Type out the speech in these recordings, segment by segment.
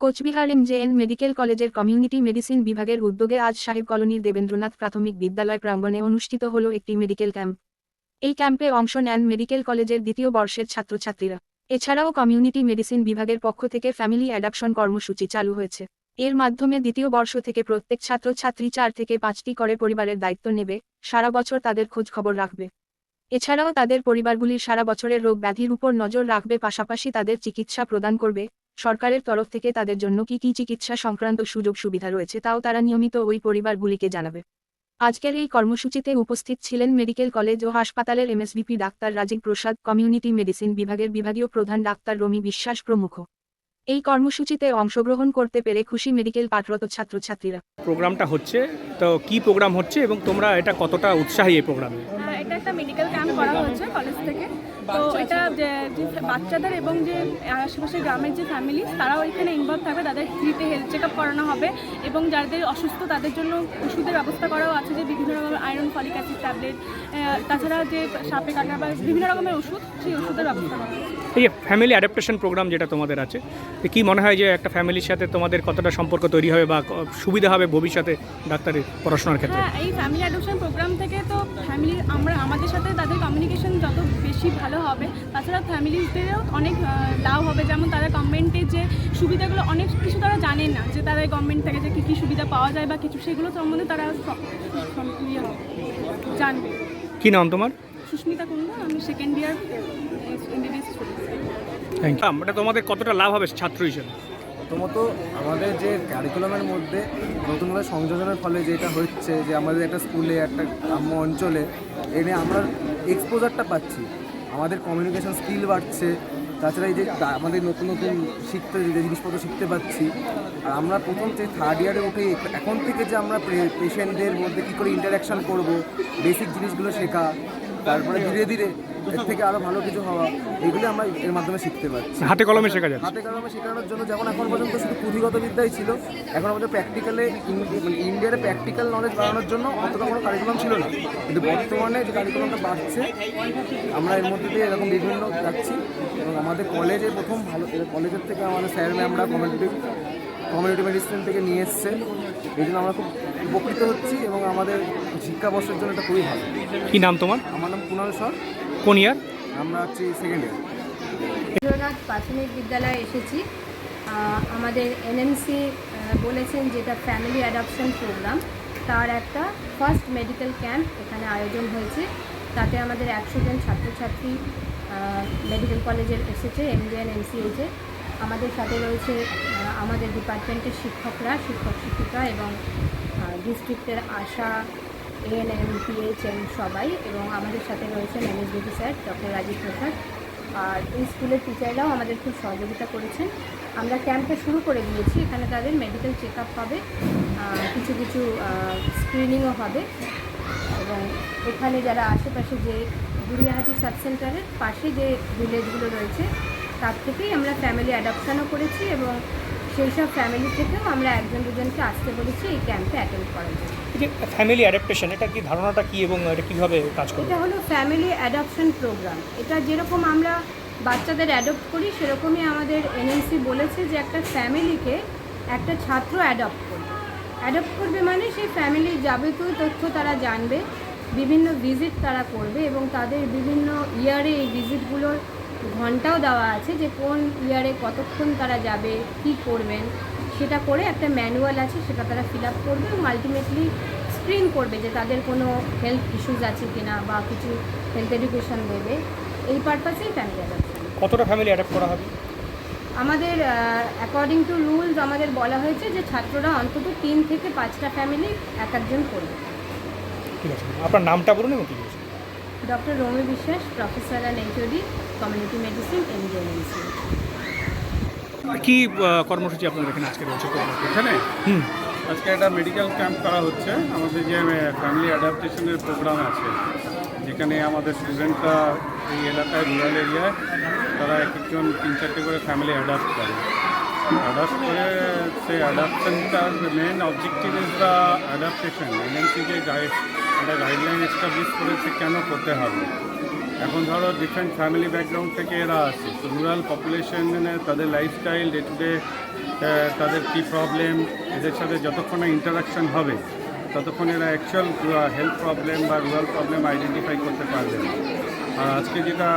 Cooch Behar MJN medical কলেজের community medicine বিভাগের উদ্যোগে আজ সাহেব কলোনির দেবেন্দ্রনাথ প্রাথমিক বিদ্যালয় প্রাঙ্গণে অনুষ্ঠিত হল একটি মেডিকেল ক্যাম্প। এই ক্যাম্পে অংশ নেন মেডিকেল কলেজের দ্বিতীয় বর্ষের ছাত্রছাত্রীরা। এছাড়াও কমিউনিটি মেডিসিন বিভাগের পক্ষ থেকে ফ্যামিলি অ্যাডাপশন কর্মসূচি চালু হয়েছে। এর মাধ্যমে দ্বিতীয় বর্ষ থেকে প্রত্যেক ছাত্রছাত্রী চার থেকে পাঁচটি করে পরিবারের দায়িত্ব নেবে, সারা বছর তাদের খোঁজ খবর রাখবে। এছাড়াও তাদের পরিবারগুলির সারা বছরের রোগ ব্যাধির উপর নজর রাখবে, পাশাপাশি তাদের চিকিৎসা প্রদান করবে সরকারের তরফ থেকে তাদের জন্য কি কি চিকিৎসা সংক্রান্ত সুযোগ সুবিধা রয়েছে তাও তারা নিয়মিত ওই পরিবারগুলিকে জানাবে। আজকের এই কর্মসূচিতে উপস্থিত ছিলেন মেডিকেল কলেজ ও হাসপাতালের MSBP doctor Rajib Prasad, community medicine বিভাগের বিভাগীয় প্রধান ডাক্তার রমি বিশ্বাস প্রমুখ। এই কর্মসূচিতে অংশগ্রহণ করতে পেরে খুশি মেডিকেল পাঠরত ছাত্রছাত্রীরা। প্রোগ্রামটা হচ্ছে, তো কি প্রোগ্রাম হচ্ছে এবং তোমরা এটা কতটা উৎসাহী এই প্রোগ্রামে? এটা একটা মেডিকেল ক্যাম্প করা হয়েছে কলেজ থেকে। তো এটা যে বাচ্চাদের এবং যে আশেপাশের গ্রামের যে ফ্যামিলি তারাও এখানে ইনভলভ থাকবে। তাদের ফ্রিতে হেলথ চেক আপ করানো হবে এবং যাদের অসুস্থ, তাদের জন্য ওষুধের ব্যবস্থা করাও আছে যে বিভিন্ন রকমের আয়রন ফলিক অ্যাসিড ট্যাবলেট তাছাড়া যে সাপে কাটা বা বিভিন্ন রকমের ওষুধ, সেই ওষুধের ব্যবস্থা করা ফ্যামিলি অ্যাডাপ্টেশন প্রোগ্রাম যেটা তোমাদের আছে তো কি মনে হয় যে একটা ফ্যামিলির সাথে তোমাদের কতটা সম্পর্ক তৈরি হবে বা সুবিধা হবে ভবিষ্যতে ডাক্তারের পড়াশোনার ক্ষেত্রে? হ্যাঁ এই ফ্যামিলি অ্যাডপশন প্রোগ্রাম থেকে তো ফ্যামিলি আমরা আমাদের সাথে তাদের কমিউনিকেশন যত বেশি ভালো হবে তাছাড়া ফ্যামিলিদেরও অনেক লাভ হবে। যেমন তারা গভর্নমেন্টের যে সুবিধাগুলো অনেক কিছু তারা জানেন না যে তারা গভর্নমেন্ট থেকে যে কী কী সুবিধা পাওয়া যায় বা কিছু সেগুলো সম্বন্ধে তারা ইয়ে জানবে। কি নাম তোমার? সুস্মিতা কুন্ডা আমি সেকেন্ড ইয়ার এমবিবিএস স্টুডেন্ট এটা তোমাদের কতটা লাভ হবে ছাত্র হিসেবে? প্রথমত আমাদের যে ক্যারিকুলামের মধ্যে নতুনভাবে সংযোজনের ফলে যেটা হচ্ছে যে আমাদের একটা স্কুলে একটা গ্রাম্য অঞ্চলে এনে আমরা এক্সপোজারটা পাচ্ছি। আমাদের কমিউনিকেশন স্কিল বাড়ছে তাছাড়া এই যে আমাদের নতুন নতুন শিখতে যে জিনিসপত্র শিখতে পাচ্ছি আর আমরা প্রথম যে থার্ড ইয়ারে উঠে এখন থেকে যে আমরা পেশেন্টদের মধ্যে কী করে ইন্টারাকশান করব বেসিক জিনিসগুলো শেখা তারপরে ধীরে ধীরে এর থেকে আরও ভালো কিছু হওয়া এগুলো আমরা এর মাধ্যমে শিখতে পারছি। হাতে কলমে শেখা যাচ্ছে। হাতে কলমে শেখানোর জন্য যেমন এখন পর্যন্ত শুধু পুঁথিগত বিদ্যাই ছিল এখন আমাদের প্র্যাকটিক্যালে মানে ইন্ডিয়ার প্র্যাকটিক্যাল নলেজ বাড়ানোর জন্য অতটা কোনো কারিকুলাম ছিল না। কিন্তু বর্তমানে যে কারিকুলামটা বাড়ছে আমরা এর মধ্যে দিয়ে এরকম বিভিন্ন যাচ্ছি। এবং আমাদের কলেজে প্রথম ভালো কলেজের থেকে আমাদের স্যার ম্যামরা কমিউনিটি কমিউনিটি মেডিসিন থেকে নিয়ে এসছে। এই জন্য আমরা খুব উপকৃত হচ্ছি এবং আমাদের শিক্ষাবর্ষের জন্য এটা খুবই ভালো। কি নাম তোমার? আমার নাম কুণাল সর। কোন ইয়ার? আমরা হচ্ছি সেকেন্ড ইয়ার রবীন্দ্রনাথ প্রাথমিক বিদ্যালয়ে এসেছি। আমাদের এনএমসি বলেছেন যেটা ফ্যামিলি অ্যাডপশন প্রোগ্রাম তার একটা ফার্স্ট মেডিকেল ক্যাম্প এখানে আয়োজন হয়েছে। তাতে আমাদের একশো জন ছাত্রছাত্রী মেডিকেল কলেজের এসেছে এমজিএন এমসিএইচে আমাদের সাথে রয়েছে আমাদের ডিপার্টমেন্টের শিক্ষকরা, শিক্ষক শিক্ষিকা এবং ডিস্ট্রিক্টের আশা এএনএম পিএইচএম সবাই এবং আমাদের সাথে রয়েছেন MSVP sir doctor Rajib Prasad. আর এই স্কুলের টিচাররাও আমাদের খুব সহযোগিতা করেছেন। আমরা ক্যাম্পটা শুরু করে দিয়েছি, এখানে তাদের মেডিকেল চেক আপ হবে কিছু কিছু স্ক্রিনিংও হবে এবং এখানে যারা আশেপাশে যে গুড়িয়াহাটি সাব সেন্টারের পাশে যে ভিলেজগুলো রয়েছে তার থেকেই আমরা ফ্যামিলি অ্যাডপশনও করেছি এবং সেই সব ফ্যামিলি থেকেও আমরা একজন দুজনকে আসতে বলেছি এই ক্যাম্পে অ্যাটেন্ড করার জন্য। ফ্যামিলি অ্যাডাপ্টেশন এটা কি ধারণাটা কি এবং এটা কীভাবে কাজ করবে? এটা হলো ফ্যামিলি অ্যাডপশন প্রোগ্রাম এটা যেরকম আমরা বাচ্চাদের অ্যাডপ্ট করি সেরকমই আমাদের এনএনসি বলেছে যে একটা ফ্যামিলিকে একটা ছাত্র অ্যাডপ্ট করবে। অ্যাডপ্ট করবে মানে সেই ফ্যামিলির যাবতীয় তথ্য তারা জানবে বিভিন্ন ভিজিট তারা করবে এবং তাদের বিভিন্ন ইয়ারে এই ভিজিটগুলোর ঘন্টাও দেওয়া আছে যে কোন ইয়ারে কতক্ষণ তারা যাবে কি করবেন সেটা করে একটা ম্যানুয়াল আছে সেটা তারা ফিল আপ করবে এবং আলটিমেটলি স্ক্রিন করবে যে তাদের কোনো হেলথ ইস্যুজ আছে কিনা বা কিছু হেলথ এডুকেশন দেবে। এই পারপাসেই ফ্যামিলি অ্যাডাপশন কতটা ফ্যামিলি অ্যাডাপ্ট করা হবে? আমাদের অ্যাকর্ডিং টু রুলস আমাদের বলা হয়েছে যে ছাত্ররা অন্তত তিন থেকে পাঁচটা ফ্যামিলি এক একজন করবে। ঠিক আছে। আপনার নামটা বলুন এবং কি doctor Romi Biswas professor and HOD community medicine MJNMC কি কর্মসূচি আপনাদের এখানে আজকে রয়েছে? এখানে? হুম। আজকে একটা মেডিকেল ক্যাম্প করা হচ্ছে। আমাদের যে ফ্যামিলি অ্যাডাপ্টেশনের প্রোগ্রাম আছে যেখানে আমাদের স্টুডেন্টরা এই এলাকায় রুরাল এরিয়ায় তারা এক একজন তিন চারটে করে ফ্যামিলি অ্যাডাপ্ট করে। অ্যাডাপ্ট করে সেই অ্যাডাপশনটার main objective is the adaptation NNC যে গাইড একটা গাইডলাইন এস্টাবলিশ করেছে কেন করতে হবে। এখন ধরো ডিফারেন্ট ফ্যামিলি ব্যাকগ্রাউন্ড থেকে এরা আসে। তো রুরাল পপুলেশনে তাদের লাইফস্টাইল ডে টু ডে তাদের কী প্রবলেম এদের সাথে যতক্ষণ ইন্টারাকশন হবে, ততক্ষণ এরা অ্যাকচুয়াল হেলথ প্রবলেম বা রুরাল প্রবলেম আইডেন্টিফাই করতে পারবে না। আর আজকে যেটা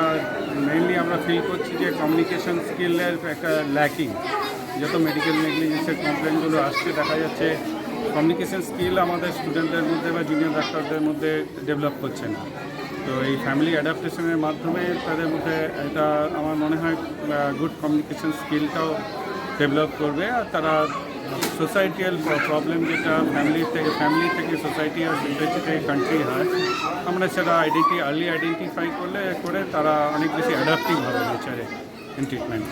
মেইনলি আমরা ফিল করছি যে কমিউনিকেশন স্কিলের একটা ল্যাকিং যত মেডিকেল নেগলিজেন্সের কমপ্লেনগুলো আসছে, দেখা যাচ্ছে কমিউনিকেশন স্কিল আমাদের স্টুডেন্টদের মধ্যে বা জুনিয়র ডাক্তারদের মধ্যে ডেভেলপ করছে না। তো এই ফ্যামিলি অ্যাডাপ্টেশনের মাধ্যমে তাদের মধ্যে এটা আমার মনে হয় গুড কমিউনিকেশন স্কিলটাও ডেভেলপ করবে। আর তারা সোসাইটিয়াল প্রবলেম যেটা ফ্যামিলি থেকে ফ্যামিলি থেকে সোসাইটি আর সোসাইটি থেকে কান্ট্রি হয়, আমরা সেটা আইডেন্টি আর্লি আইডেন্টিফাই করলে, করে তারা অনেক বেশি অ্যাডাপ্টিভ হবে নেচারে ইন ট্রিটমেন্ট